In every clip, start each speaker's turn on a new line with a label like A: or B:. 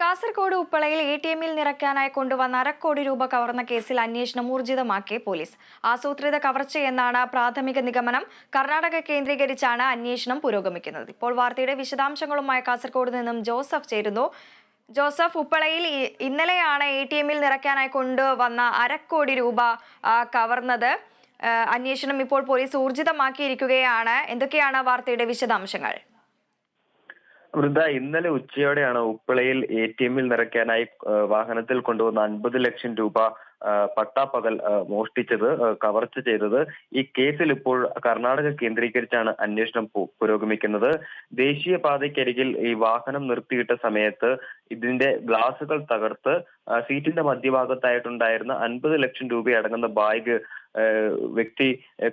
A: Kasaragod ഉപ്പളയിൽ A T എമ്മിൽ നിറയ്ക്കാനായി കൊണ്ടുവന്ന അരക്കോടി രൂപ കവർന്ന കേസിൽ അന്വേഷണം ഊർജിതമാക്കി പോലീസ്. ആസൂത്രിത കവർച്ചയെന്നാണ് പ്രാഥമിക നിഗമനം. കർണാടക കേന്ദ്രീകരിച്ചാണ് അന്വേഷണം പുരോഗമിക്കുന്നത്. ഇപ്പോൾ വാർത്തയുടെ വിശദാംശങ്ങളുമായി കാസർഗോഡ് നിന്നും ജോസഫ് ചേരുന്നു. ജോസഫ് ഉപ്പളയിൽ ഇന്നലെയാണ് എ ടി എമ്മിൽ നിറയ്ക്കാനായി കൊണ്ടുവന്ന അരക്കോടി രൂപ കവർന്നത്. അന്വേഷണം ഇപ്പോൾ പോലീസ് ഊർജിതമാക്കിയിരിക്കുകയാണ്. എന്തൊക്കെയാണ് വാർത്തയുടെ വിശദാംശങ്ങൾ?
B: വൃന്ദ ഇന്നലെ ഉച്ചയോടെയാണ് ഉപ്പിളയിൽ എ ടി എമ്മിൽ നിറയ്ക്കാനായി വാഹനത്തിൽ കൊണ്ടുവന്ന അൻപത് ലക്ഷം രൂപ പട്ടാപ്പകൽ മോഷ്ടിച്ചത് കവർച്ച ചെയ്തത് ഈ കേസിൽ ഇപ്പോൾ കർണാടക കേന്ദ്രീകരിച്ചാണ് അന്വേഷണം പുരോഗമിക്കുന്നത് പുരോഗമിക്കുന്നത്. ദേശീയപാതയ്ക്കരികിൽ ഈ വാഹനം നിർത്തിയിട്ട സമയത്ത് ഇതിന്റെ ഗ്ലാസുകൾ തകർത്ത് സീറ്റിന്റെ മധ്യഭാഗത്തായിട്ടുണ്ടായിരുന്ന അൻപത് ലക്ഷം രൂപ അടങ്ങുന്ന ബാഗ് വ്യക്തി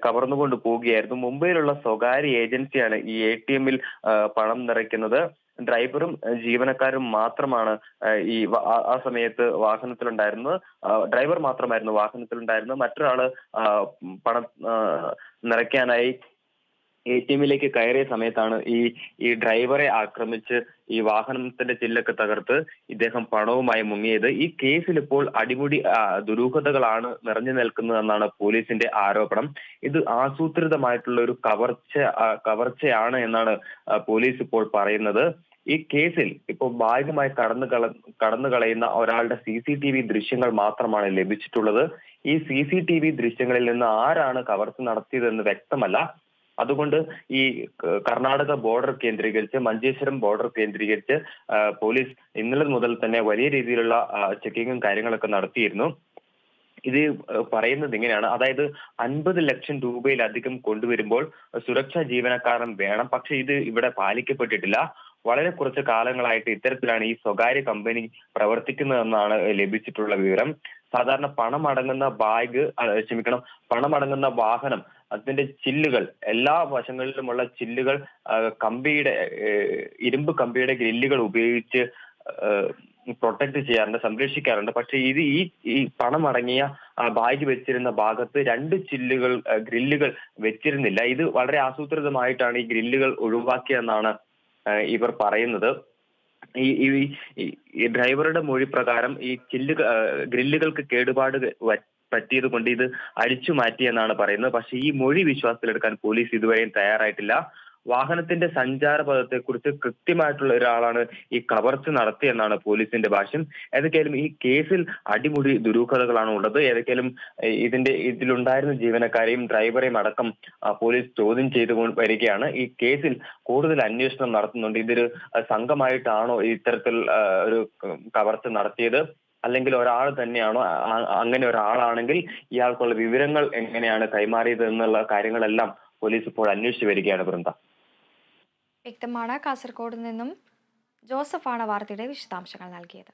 B: കവർന്നുകൊണ്ട് പോവുകയായിരുന്നു. മുംബൈയിലുള്ള സ്വകാര്യ ഏജൻസിയാണ് ഈ എ ടി എമ്മിൽ പണം നിറയ്ക്കുന്നത്. ഡ്രൈവറും ജീവനക്കാരും മാത്രമാണ് ഈ ആ- സമയത്ത് വാഹനത്തിലുണ്ടായിരുന്നത്. ഡ്രൈവർ മാത്രമായിരുന്നു വാഹനത്തിലുണ്ടായിരുന്നത്. മറ്റൊരാൾ പണം നിറയ്ക്കാനായി എ ടി എമ്മിലേക്ക് കയറിയ സമയത്താണ് ഈ ഈ ഡ്രൈവറെ ആക്രമിച്ച് ഈ വാഹനത്തിന്റെ ചില്ലൊക്കെ തകർത്ത് ഇദ്ദേഹം പണവുമായി മുങ്ങിയത്. ഈ കേസിൽ ഇപ്പോൾ അടിമുടി ദുരൂഹതകളാണ് നിറഞ്ഞു നിൽക്കുന്നതെന്നാണ് പോലീസിന്റെ ആരോപണം. ഇത് ആസൂത്രിതമായിട്ടുള്ള ഒരു കവർച്ച കവർച്ചയാണ് എന്നാണ് പോലീസ് ഇപ്പോൾ പറയുന്നത്. ഈ കേസിൽ ഇപ്പോൾ ഭാഗികമായി കടന്നു കള കടന്നു കളയുന്ന ഒരാളുടെ സി സി ടി വി ദൃശ്യങ്ങൾ മാത്രമാണ് ലഭിച്ചിട്ടുള്ളത്. ഈ സി സി ടി വി ദൃശ്യങ്ങളിൽ നിന്ന് ആരാണ് കവർച്ച നടത്തിയതെന്ന് വ്യക്തമല്ല. അതുകൊണ്ട് ഈ കർണാടക ബോർഡർ കേന്ദ്രീകരിച്ച് മഞ്ചേശ്വരം ബോർഡർ കേന്ദ്രീകരിച്ച് പോലീസ് ഇന്നലെ മുതൽ തന്നെ വലിയ രീതിയിലുള്ള ചെക്കിങ്ങും കാര്യങ്ങളൊക്കെ നടത്തിയിരുന്നു. ഇത് പറയുന്നത് ഇങ്ങനെയാണ്. അതായത് അൻപത് ലക്ഷം രൂപയിലധികം കൊണ്ടുവരുമ്പോൾ സുരക്ഷാ ജീവനക്കാരൻ വേണം. പക്ഷെ ഇത് ഇവിടെ പാലിക്കപ്പെട്ടിട്ടില്ല. വളരെ കുറച്ച് കാലങ്ങളായിട്ട് ഇത്തരത്തിലാണ് ഈ സ്വകാര്യ കമ്പനി പ്രവർത്തിക്കുന്നതെന്നാണ് ലഭിച്ചിട്ടുള്ള വിവരം. സാധാരണ പണമടങ്ങുന്ന ബാഗ് ക്ഷമിക്കണം പണമടങ്ങുന്ന വാഹനം അതിന്റെ ചില്ലുകൾ എല്ലാ വശങ്ങളിലുമുള്ള ചില്ലുകൾ കമ്പിയുടെ ഇരുമ്പ് കമ്പിയുടെ ഗ്രില്ലുകൾ ഉപയോഗിച്ച് പ്രൊട്ടക്ട് ചെയ്യാറുണ്ട് സംരക്ഷിക്കാറുണ്ട്. പക്ഷെ ഇത് ഈ ഈ പണമടങ്ങിയ ബാഗ് വെച്ചിരുന്ന ഭാഗത്ത് രണ്ട് ചില്ലുകൾ ഗ്രില്ലുകൾ വെച്ചിരുന്നില്ല. ഇത് വളരെ ആസൂത്രിതമായിട്ടാണ് ഈ ഗ്രില്ലുകൾ ഒഴിവാക്കിയെന്നാണ് ഇവർ പറയുന്നത് ഈ ഈ ഡ്രൈവറുടെ മൊഴി പ്രകാരം ഈ ചില്ല് ഗ്രില്ലുകൾക്ക് കേടുപാട് പറ്റിയത് കൊണ്ട് ഇത് അടിച്ചു മാറ്റിയെന്നാണ് പറയുന്നത്. പക്ഷേ ഈ മൊഴി വിശ്വാസത്തിലെടുക്കാൻ പോലീസ് ഇതുവരെയും തയ്യാറായിട്ടില്ല. വാഹനത്തിന്റെ സഞ്ചാരപഥത്തെ കുറിച്ച് കൃത്യമായിട്ടുള്ള ഒരാളാണ് ഈ കവർച്ച നടത്തിയെന്നാണ് പോലീസിന്റെ ഭാഷ്യം. ഏതൊക്കെയാലും ഈ കേസിൽ അടിമുടി ദുരൂഹതകളാണ് ഉള്ളത്. ഏതൊക്കെയാലും ഇതിന്റെ ഇതിലുണ്ടായിരുന്ന ജീവനക്കാരെയും ഡ്രൈവറെയും അടക്കം പോലീസ് ചോദ്യം ചെയ്തു വരികയാണ്. ഈ കേസിൽ കൂടുതൽ അന്വേഷണം നടത്തുന്നുണ്ട്. ഇതൊരു സംഘമായിട്ടാണോ ഇത്തരത്തിൽ ഒരു കവർച്ച നടത്തിയത്? അല്ലെങ്കിൽ ഒരാൾ തന്നെയാണോ? അങ്ങനെ ഒരാളാണെങ്കിൽ ഇയാൾക്കുള്ള വിവരങ്ങൾ എങ്ങനെയാണ് കൈമാറിയത് എന്നുള്ള കാര്യങ്ങളെല്ലാം പോലീസ് ഇപ്പോൾ അന്വേഷിച്ചു വരികയാണ് വൃന്ദ.
A: വ്യക്തമാണ്. കാസർഗോഡ് നിന്നും ജോസഫാണ് വാർത്തയുടെ വിശദാംശങ്ങൾ നൽകിയത്.